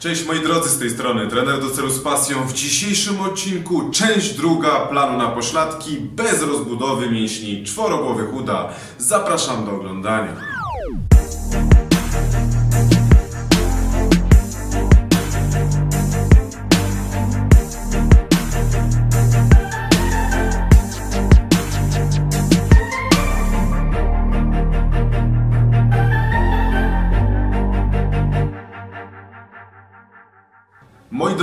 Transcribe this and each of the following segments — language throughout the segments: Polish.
Cześć moi drodzy z tej strony, trener do celu z pasją. W dzisiejszym odcinku część druga planu na pośladki bez rozbudowy mięśni czworogłowych uda. Zapraszam do oglądania.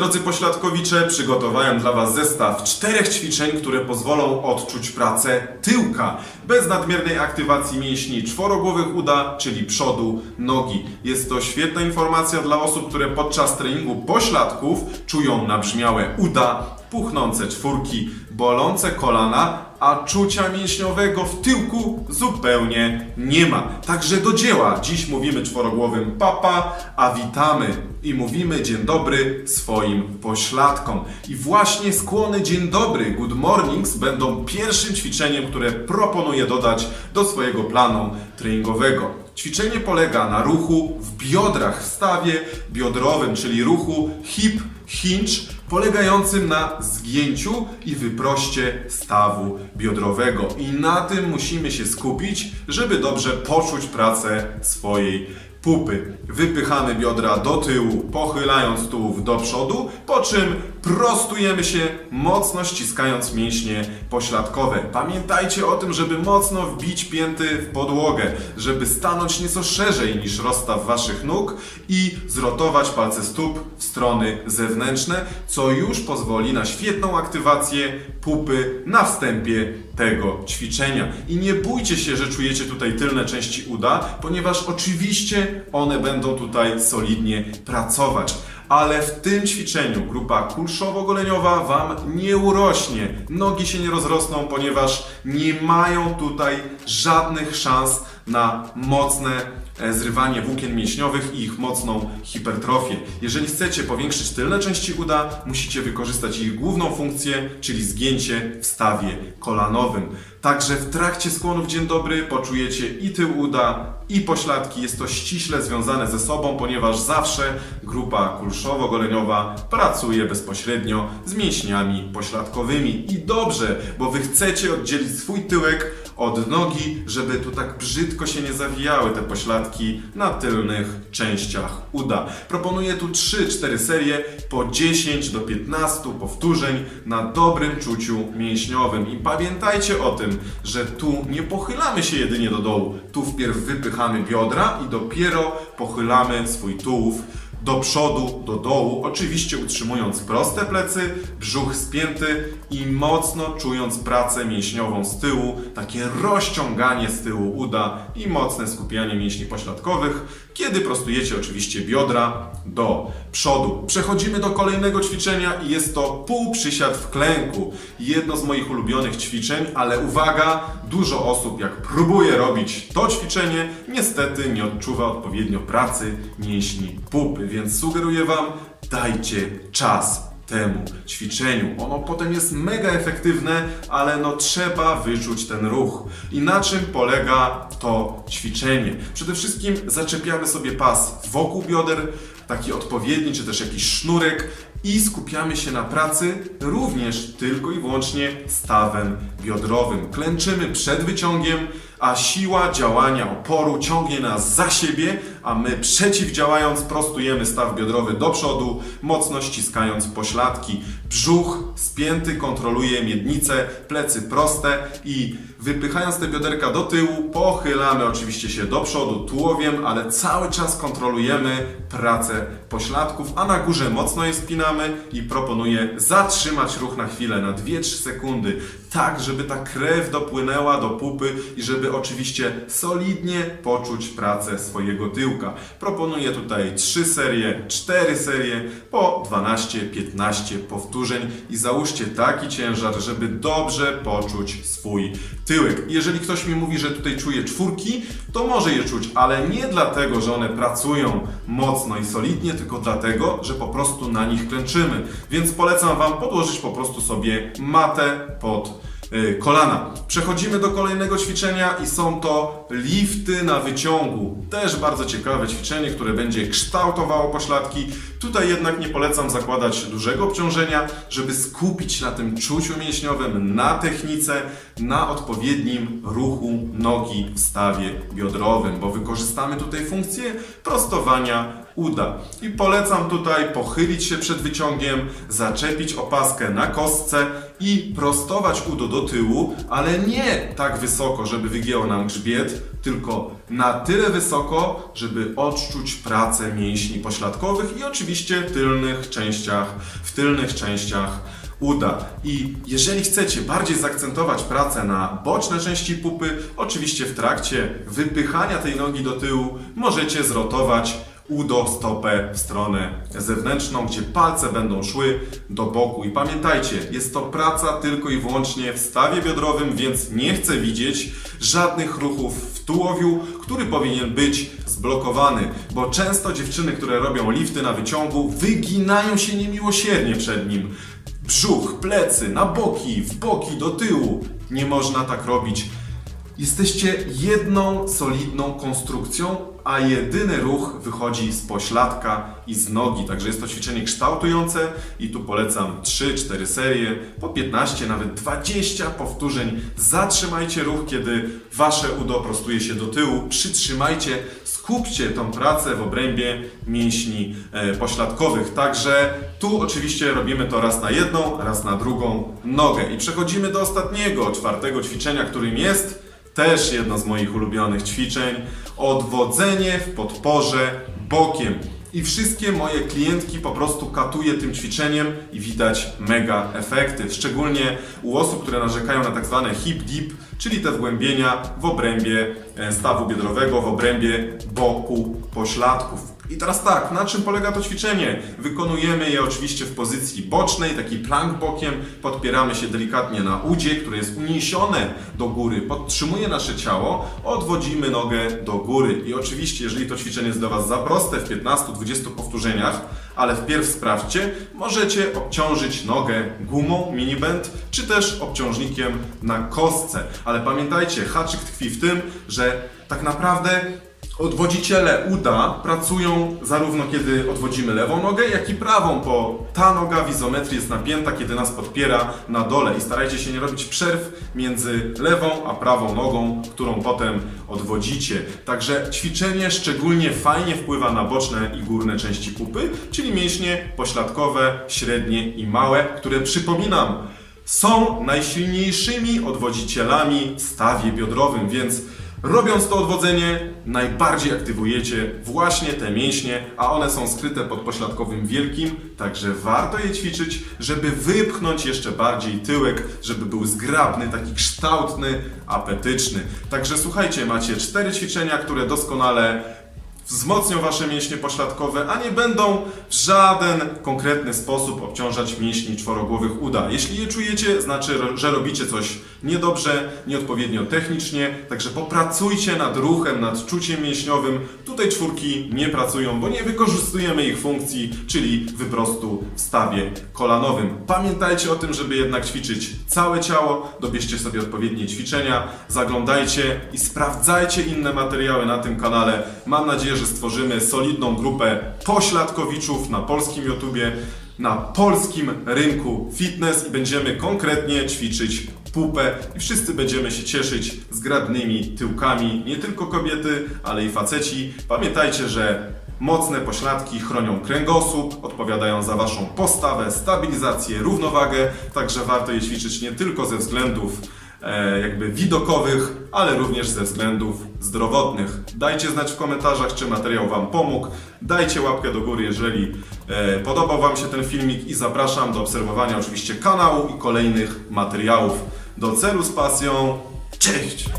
Drodzy pośladkowicze, przygotowałem dla Was zestaw czterech ćwiczeń, które pozwolą odczuć pracę tyłka bez nadmiernej aktywacji mięśni czworogłowych uda, czyli przodu, nogi. Jest to świetna informacja dla osób, które podczas treningu pośladków czują nabrzmiałe uda, puchnące czwórki, bolące kolana, a czucia mięśniowego w tyłku zupełnie nie ma. Także do dzieła. Dziś mówimy czworogłowym papa, a witamy i mówimy dzień dobry swoim pośladkom. I właśnie skłony dzień dobry, good mornings będą pierwszym ćwiczeniem, które proponuję dodać do swojego planu treningowego. Ćwiczenie polega na ruchu w biodrach, w stawie biodrowym, czyli ruchu hip hinge, polegającym na zgięciu i wyproście stawu biodrowego. I na tym musimy się skupić, żeby dobrze poczuć pracę swojej pupy. Wypychamy biodra do tyłu, pochylając tułów do przodu, po czym prostujemy się, mocno ściskając mięśnie pośladkowe. Pamiętajcie o tym, żeby mocno wbić pięty w podłogę, żeby stanąć nieco szerzej niż rozstaw waszych nóg i zrotować palce stóp w strony zewnętrzne, co już pozwoli na świetną aktywację pupy na wstępie tego ćwiczenia. I nie bójcie się, że czujecie tutaj tylne części uda, ponieważ oczywiście one będą tutaj solidnie pracować. Ale w tym ćwiczeniu grupa kulszowo-goleniowa Wam nie urośnie. Nogi się nie rozrosną, ponieważ nie mają tutaj żadnych szans na mocne e, zrywanie włókien mięśniowych i ich mocną hipertrofię. Jeżeli chcecie powiększyć tylne części uda, musicie wykorzystać ich główną funkcję, czyli zgięcie w stawie kolanowym. Także w trakcie skłonów dzień dobry poczujecie i tył uda, i pośladki. Jest to ściśle związane ze sobą, ponieważ zawsze grupa kulszowo-goleniowa pracuje bezpośrednio z mięśniami pośladkowymi. I dobrze, bo wy chcecie oddzielić swój tyłek od nogi, żeby tu tak brzydko się nie zawijały te pośladki na tylnych częściach uda. Proponuję tu 3-4 serie po 10 do 15 powtórzeń na dobrym czuciu mięśniowym. I pamiętajcie o tym, że tu nie pochylamy się jedynie do dołu. Tu wpierw wypychamy biodra i dopiero pochylamy swój tułów do przodu, do dołu, oczywiście utrzymując proste plecy, brzuch spięty i mocno czując pracę mięśniową z tyłu, takie rozciąganie z tyłu uda i mocne skupianie mięśni pośladkowych, kiedy prostujecie oczywiście biodra do przodu. Przechodzimy do kolejnego ćwiczenia i jest to półprzysiad w klęku. Jedno z moich ulubionych ćwiczeń, ale uwaga, dużo osób jak próbuje robić to ćwiczenie, niestety nie odczuwa odpowiednio pracy mięśni pupy, więc sugeruję Wam, dajcie czas temu ćwiczeniu. Ono potem jest mega efektywne, ale no trzeba wyczuć ten ruch. I na czym polega to ćwiczenie? Przede wszystkim zaczepiamy sobie pas wokół bioder, taki odpowiedni, czy też jakiś sznurek i skupiamy się na pracy również tylko i wyłącznie stawem biodrowym. Klęczymy przed wyciągiem, a siła działania oporu ciągnie nas za siebie, a my przeciwdziałając prostujemy staw biodrowy do przodu, mocno ściskając pośladki. Brzuch spięty kontroluje miednicę, plecy proste i wypychając te bioderka do tyłu, pochylamy oczywiście się do przodu tułowiem, ale cały czas kontrolujemy pracę pośladków, a na górze mocno je spinamy i proponuję zatrzymać ruch na chwilę, na 2-3 sekundy, tak żeby ta krew dopłynęła do pupy i żeby oczywiście solidnie poczuć pracę swojego tyłka. Proponuję tutaj 3 serie, 4 serie po 12-15 powtórzeń i załóżcie taki ciężar, żeby dobrze poczuć swój tyłek. Jeżeli ktoś mi mówi, że tutaj czuje czwórki, to może je czuć, ale nie dlatego, że one pracują mocno i solidnie, tylko dlatego, że po prostu na nich klęczymy. Więc polecam Wam podłożyć po prostu sobie matę pod kolana. Przechodzimy do kolejnego ćwiczenia i są to lifty na wyciągu. Też bardzo ciekawe ćwiczenie, które będzie kształtowało pośladki. Tutaj jednak nie polecam zakładać dużego obciążenia, żeby skupić na tym czuciu mięśniowym, na technice, na odpowiednim ruchu nogi w stawie biodrowym, bo wykorzystamy tutaj funkcję prostowania uda. I polecam tutaj pochylić się przed wyciągiem, zaczepić opaskę na kostce i prostować udo do tyłu, ale nie tak wysoko, żeby wygięło nam grzbiet, tylko na tyle wysoko, żeby odczuć pracę mięśni pośladkowych i oczywiście tylnych częściach, w tylnych częściach uda. I jeżeli chcecie bardziej zaakcentować pracę na boczne części pupy, oczywiście w trakcie wypychania tej nogi do tyłu możecie zrotować udo stopę w stronę zewnętrzną, gdzie palce będą szły do boku. I pamiętajcie, jest to praca tylko i wyłącznie w stawie biodrowym, więc nie chcę widzieć żadnych ruchów w tułowiu, który powinien być zblokowany, bo często dziewczyny, które robią lifty na wyciągu, wyginają się niemiłosiernie przed nim. Brzuch, plecy, na boki, w boki, do tyłu. Nie można tak robić. Jesteście jedną solidną konstrukcją, a jedyny ruch wychodzi z pośladka i z nogi. Także jest to ćwiczenie kształtujące i tu polecam 3-4 serie, po 15, nawet 20 powtórzeń. Zatrzymajcie ruch, kiedy wasze udo prostuje się do tyłu. Przytrzymajcie, skupcie tą pracę w obrębie mięśni e, pośladkowych. Także tu oczywiście robimy to raz na jedną, raz na drugą nogę. I przechodzimy do ostatniego, czwartego ćwiczenia, którym jest też jedno z moich ulubionych ćwiczeń. Odwodzenie w podporze bokiem. I wszystkie moje klientki po prostu katuję tym ćwiczeniem i widać mega efekty. Szczególnie u osób, które narzekają na tak zwane hip dip, czyli te wgłębienia w obrębie e, stawu biodrowego, w obrębie boku pośladków. I teraz tak, na czym polega to ćwiczenie? Wykonujemy je oczywiście w pozycji bocznej, taki plank bokiem, podpieramy się delikatnie na udzie, które jest uniesione do góry, podtrzymuje nasze ciało, odwodzimy nogę do góry. I oczywiście, jeżeli to ćwiczenie jest dla Was za proste w 15-20 powtórzeniach, ale wpierw sprawdźcie, możecie obciążyć nogę gumą, miniband, czy też obciążnikiem na kostce. Ale pamiętajcie, haczyk tkwi w tym, że tak naprawdę Odwodziciele uda pracują zarówno kiedy odwodzimy lewą nogę, jak i prawą, bo ta noga w izometrii jest napięta, kiedy nas podpiera na dole i starajcie się nie robić przerw między lewą a prawą nogą, którą potem odwodzicie. Także ćwiczenie szczególnie fajnie wpływa na boczne i górne części pupy, czyli mięśnie pośladkowe, średnie i małe, które przypominam, są najsilniejszymi odwodzicielami stawie biodrowym, więc Robiąc to odwodzenie, najbardziej aktywujecie właśnie te mięśnie, a one są skryte pod pośladkowym wielkim, także warto je ćwiczyć, żeby wypchnąć jeszcze bardziej tyłek, żeby był zgrabny, taki kształtny, apetyczny. Także słuchajcie, macie cztery ćwiczenia, które doskonale wzmocnią wasze mięśnie pośladkowe, a nie będą w żaden konkretny sposób obciążać mięśni czworogłowych uda. Jeśli je czujecie, znaczy, że robicie coś niedobrze, nieodpowiednio technicznie, także popracujcie nad ruchem, nad czuciem mięśniowym. Tutaj czwórki nie pracują, bo nie wykorzystujemy ich funkcji, czyli wyprostu w stawie kolanowym. Pamiętajcie o tym, żeby jednak ćwiczyć całe ciało, dobierzcie sobie odpowiednie ćwiczenia, zaglądajcie i sprawdzajcie inne materiały na tym kanale. Mam nadzieję, że stworzymy solidną grupę pośladkowiczów na polskim YouTubie, na polskim rynku fitness i będziemy konkretnie ćwiczyć pupę i wszyscy będziemy się cieszyć zgrabnymi tyłkami, nie tylko kobiety, ale i faceci. Pamiętajcie, że mocne pośladki chronią kręgosłup, odpowiadają za Waszą postawę, stabilizację, równowagę, także warto je ćwiczyć nie tylko ze względów e, jakby widokowych, ale również ze względów zdrowotnych. Dajcie znać w komentarzach, czy materiał Wam pomógł. Dajcie łapkę do góry, jeżeli e, podobał Wam się ten filmik i zapraszam do obserwowania oczywiście kanału i kolejnych materiałów. Do celu z pasją. Cześć!